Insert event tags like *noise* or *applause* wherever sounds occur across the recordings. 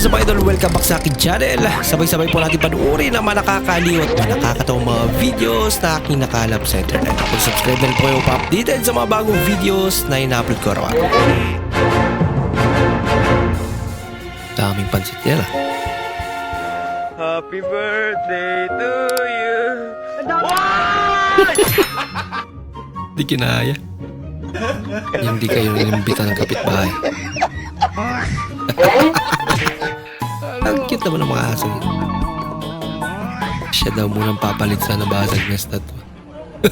is up idol? Welcome back sa akin channel. Sabay-sabay po natin panuorin ang mga nakakaliw at mga nakakatawang mga videos na aking nakalap sa internet. Kung subscribe na rin po kayo pa-updated sa mga bagong videos na ina-upload ko araw Daming pansit yan ah. Happy birthday to you. Di kinaya. Hindi kayo nilimbitan ng kapitbahay. Ang cute naman ng mga aso. Siya daw munang papalit sa nabasag na statue. *laughs*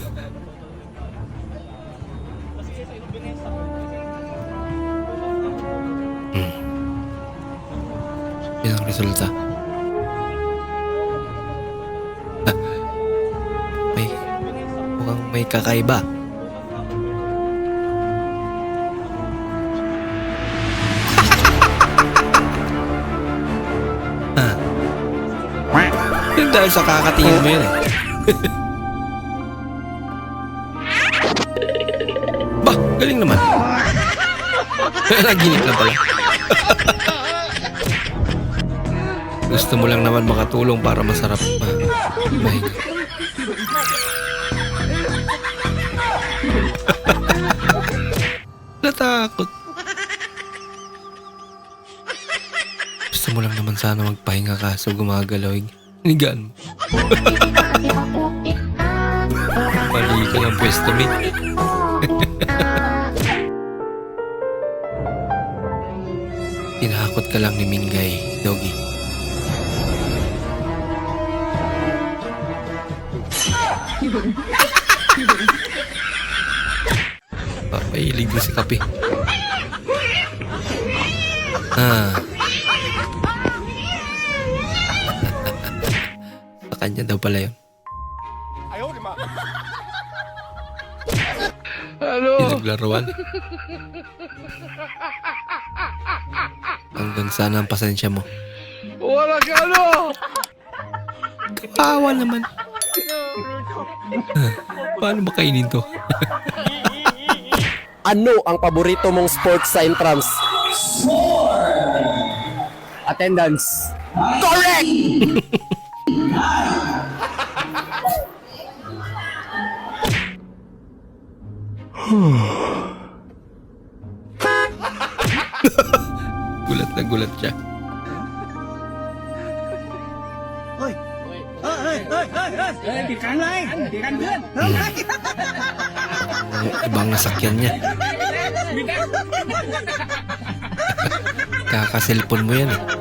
hmm. Yan ang resulta. Ah. May, may kakaiba. Dahil sa kakatingin mo yun eh. *laughs* bah, galing naman. *laughs* Naginip lang pala. *laughs* Gusto mo lang naman makatulong para masarap ma mahinga. Natakot. Gusto mo lang naman sana magpahinga kaso gumagalaw yung hinigaan mo. *laughs* Mali ka ng pwesto, mate. *laughs* Tinakot ka lang ni Mingay, Doggy. *laughs* Papahilig mo si Kape. Ah. Kanya daw pala yun. Ano? Pinaglaruan. Hanggang sana ang pasensya mo. Wala ka ano? Kawawa naman. Paano ba kainin to? Ano ang paborito mong sports sa intrams? Attendance. Correct! *laughs* Gulat na gulat siya. Ang ibang nasakyan niya. Kaka-cellphone mo yan eh.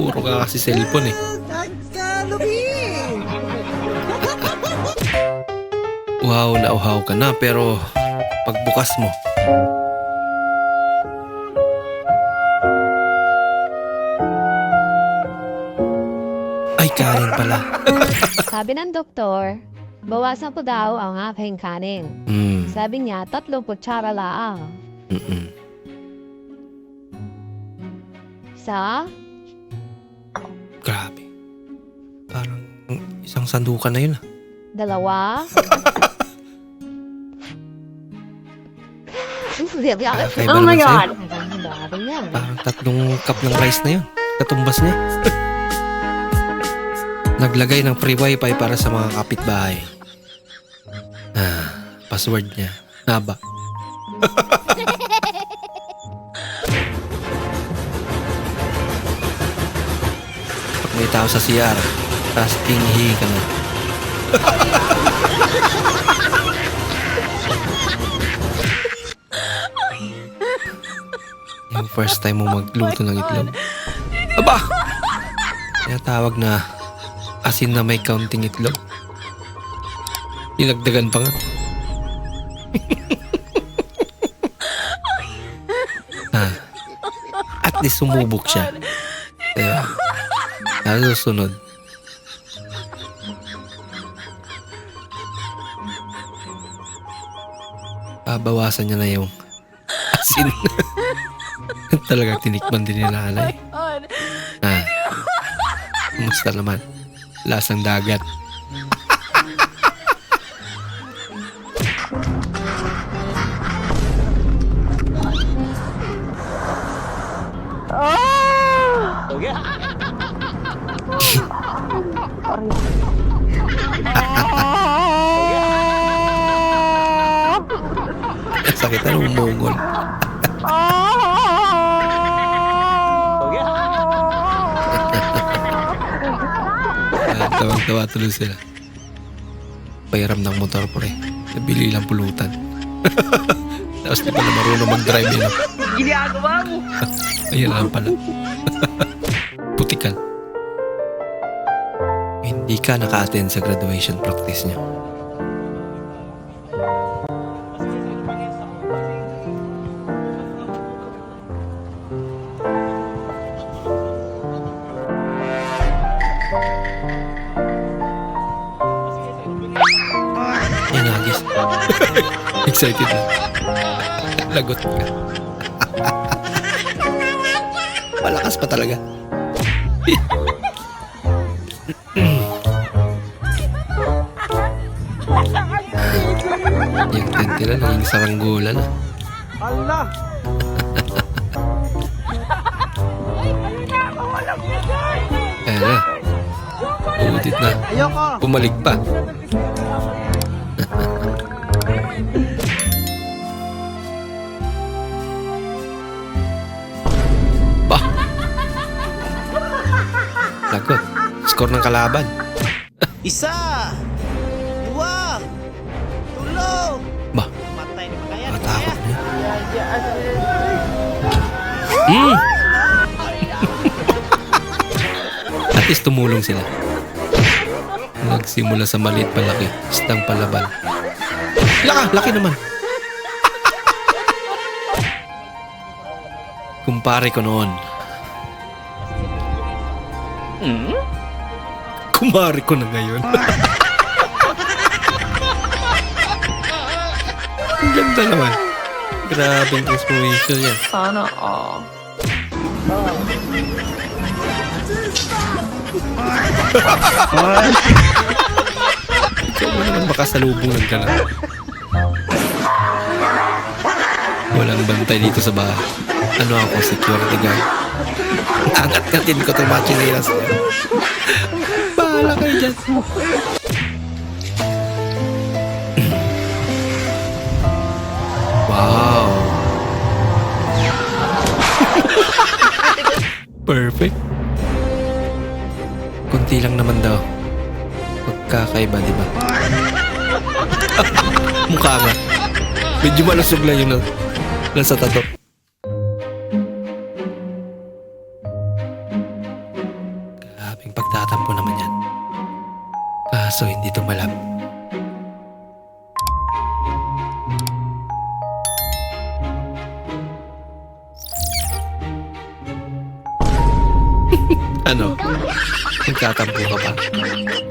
Puro ka kasi cellphone eh. Wow, nauhaw ka na pero pagbukas mo, ay kanin pala. *laughs* Sabi ng doktor, bawasan po daw ang aking kanin. Hmm, Sabi niya, tatlong kutsara lang. mm-mm. Sa? Grabe. Parang isang sandukan na yun ah. Dalawa? Kakaiba oh dami yan. Parang tatlong cup ng rice na yun. Katumbas niya. *laughs* Naglagay ng free wifi para sa mga kapitbahay. Ah, password niya. Haba. *laughs* may tao sa CR, tapos tinghi ka na. Yung first time mo magluto ng itlog. Aba! Kaya tawag na asin na may counting itlog. Dinagdagan pa nga. *laughs* ah, at least sumubok siya. Kaya, lalo sunod. Babawasan niya na yung *laughs* asin. *laughs* Talaga tinikman din ni nanay. Ah, kumusta naman? Lasang dagat. Sakit na umungol. Ah, Tawang-tawa tuloy sila. Pairam ng motor pre. Nabili lang pulutan. *laughs* Tapos di pala marunong mag-drive yun. Ginagawa mo! *laughs* Ayun lang pala. *laughs* Putikan. Hindi ka naka-attend sa graduation practice niyo. Yan agis. *laughs* Excited. Lagot ka. *laughs* Malakas pa talaga. *laughs* Yung tent nila naging saranggola na. Allah! Ayan na. Uudit na. Ayoko! Bumalik pa. bah! Lagot. Score ng kalaban. Isa! Kaya. matakot yun. Hmm! *laughs* At least tumulong sila. Nagsimula sa maliit palaki, istang palaban. Laka, laki naman. *laughs* Kumpare ko noon. Kumare ko na ngayon. *laughs* Ang ganda naman. Grabe ang transformation yan. Sana all. Ikaw mo naman makasalubong ng gala. Walang bantay dito sa bahay. Ano ako, security guard? Angat-ngatin ko itong machinelas niya. Bahala kayo dyan. Perfect. Kunti lang naman daw. Pagkakaiba, di ba? *laughs* Mukha nga. Medyo malusog lang yun na, nasa tato. Ano? Nagtatampo ka pa?